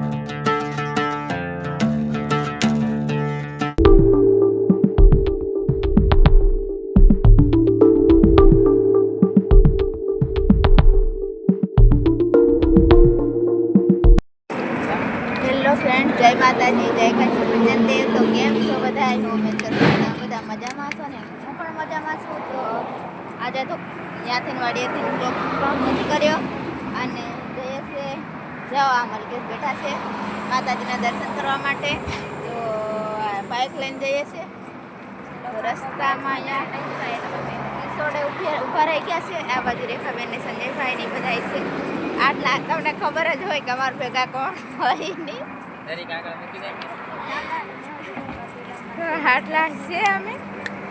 જય માતાજી, જય કચ્છ તે તો કેમ છો બધા? બધા મજામાં છો ને? પણ મજામાં આજે તો ત્યાંથી વાડીએથી બ્લોગ પણ કર્યો. અને જાઓ આ મલકેશ બેઠા છે માતાજીના દર્શન કરવા માટે. તો બાઇક લઈને જઈએ છીએ. તો રસ્તામાં અહીંયા ઊભી ઊભા રહી ગયા છે. આ બાજુ રેખાબેન ને સંજયભાઈ ને બધા છે. આટલા તમને ખબર જ હોય કે અમારા ભેગા કોણ હોય નહીં. આટલા છે અમે.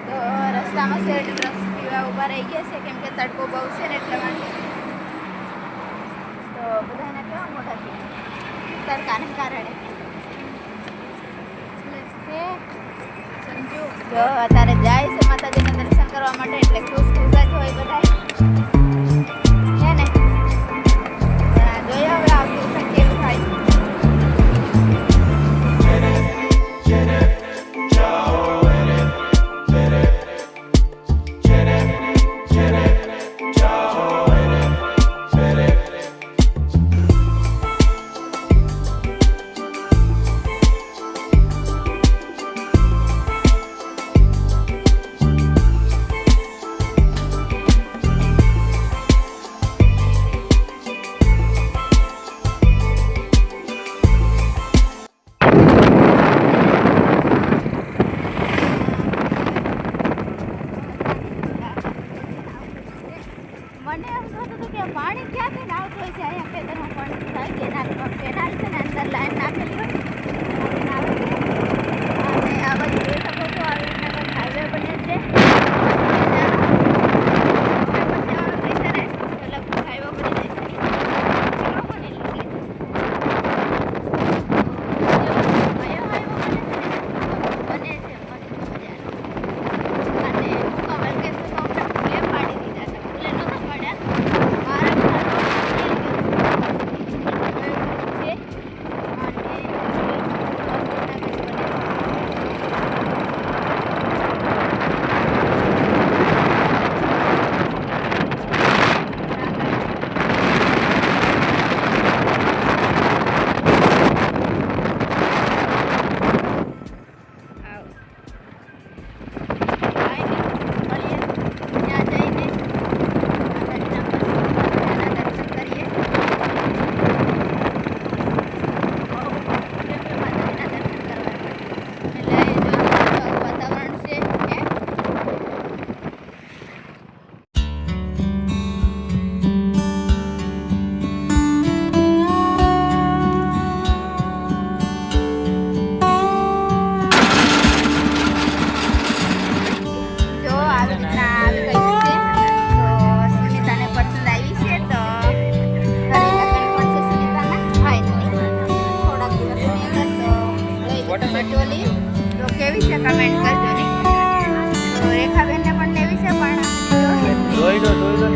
તો રસ્તામાં શેરડી રસ પીવા ઊભા રહી ગયા છે. કેમ કે તડકો બહુ છે ને એટલા માટે. તો બધાને કેવા મોટા છે તડકાને કારણે જો, અત્યારે જાય છે માતાજીના દર્શન કરવા માટે, એટલે ખુશ ખુશ જ હોય બધા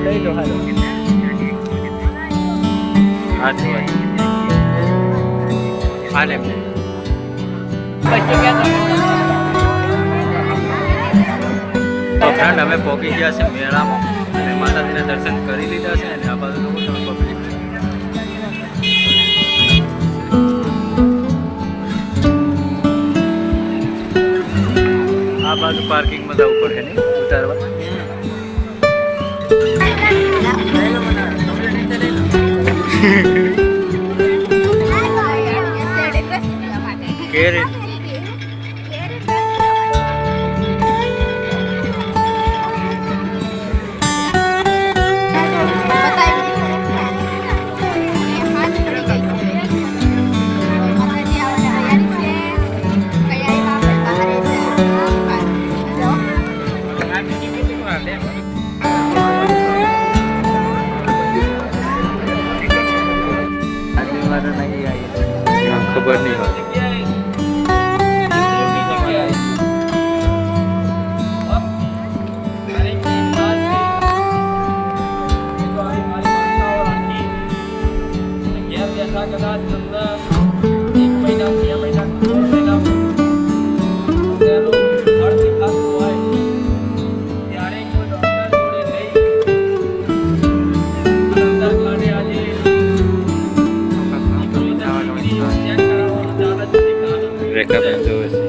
લો જોઈ લો ને લઈ લો હાલો સાચી વાત હાલે તો ફ્રેન્ડ અમે પહોંચી ગયા છે મેળામાં અને માતાજીના દર્શન કરી લીધા છે અને આ બાજુ લોકો તમે પબ્લિક આ બાજુ પાર્કિંગમાં જવું પડે નહીં ઉતારવા કેરી રેખા પણ જોવે છે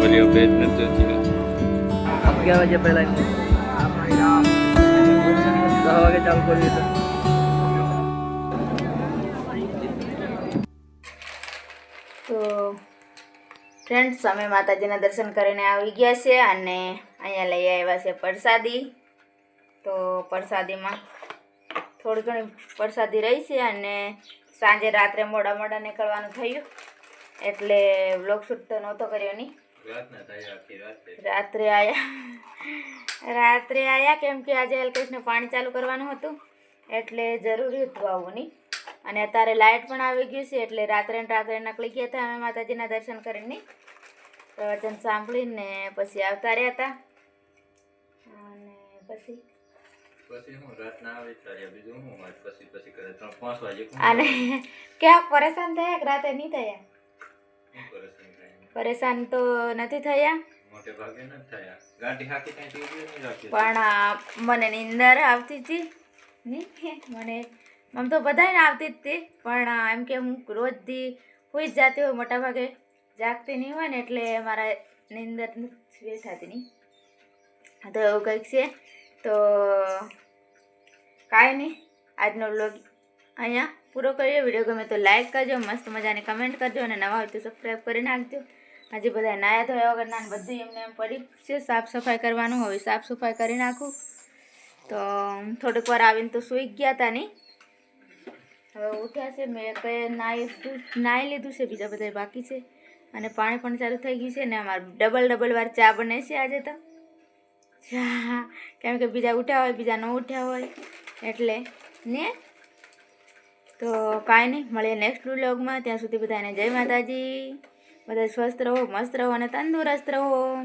ઓલિયો પેજ નથી જોતી અગિયાર વાગે પહેલા દસ વાગે ચાલુ કર્યું હતું તો ફ્રેન્ડ્સ અમે માતાજીના દર્શન કરીને આવી ગયા છે અને અહીંયા લઈ આવ્યા છે પ્રસાદી. તો પ્રસાદીમાં થોડી ઘણી પ્રસાદી રહી છે અને સાંજે રાત્રે મોડા મોડા નીકળવાનું થયું. એટલે વ્લોગ શૂટ તો નહોતો કર્યો નહીં. રાત્રે. આયા. રાત્રે આયા કેમ કે આજે અલ્કેશને પાણી ચાલુ કરવાનું હતું. એટલે જરૂરી હતું આવું નહીં. અને અત્યારે લાઇટ પણ આવી ગયું છે એટલે રાત્રે રાત્રે નકળી ગયા હતા. અમે માતાજીના દર્શન કરીને પ્રવચન સાંભળીને પછી આવતા રહ્યા હતા. અને પછી અને ક્યાં પરેશાન થયા કે રાતે નહીં થયા? પરેશાન તો નથી થયા? કઈ પણ મને નિંદર આવતી હતી. નહીં મને આમ તો બધાને આવતી જ હતી. પણ એમ કે હું રોજથી સુઈ જ જાતી હોય મોટા ભાગે જાગતી નહીં હોય ને એટલે મારા નિંદર નથી થતી નહીં. તો એવું કંઈક છે. તો કાંઈ નહીં, આજનો વ્લોગ અહીંયા પૂરો કરીએ. વીડિયો ગમે તો લાઈક કરજો, મસ્ત મજાની કમેન્ટ કરજો અને નવા હોય તો સબસ્ક્રાઈબ કરી નાખજો. હજી બધા નાયા ધોયા વગર ના બધું એમને એમ પડી છે. સાફ સફાઈ કરવાનું, હવે સાફ સફાઈ કરી નાખું. તો થોડીક વાર આવીને તો સૂઈ ગયા હતા નહીં. હવે ઉઠ્યા છે. મેં કંઈ નાહી નાહી લીધું છે, બીજા બધા બાકી છે. અને પાણી પણ ચાલુ થઈ ગયું છે ને અમારે ડબલ ડબલ વાર ચા બને છે આજે તો. કેમ કે બીજા ઉઠ્યા હોય, બીજા ન ઉઠ્યા હોય, એટલે ને તો કાંઈ નહીં, મળીએ નેક્સ્ટ વ્લોગમાં ત્યાં સુધી બધાને જય માતાજી. બધા સ્વસ્થ રહો, મસ્ત રહો અને તંદુરસ્ત રહો.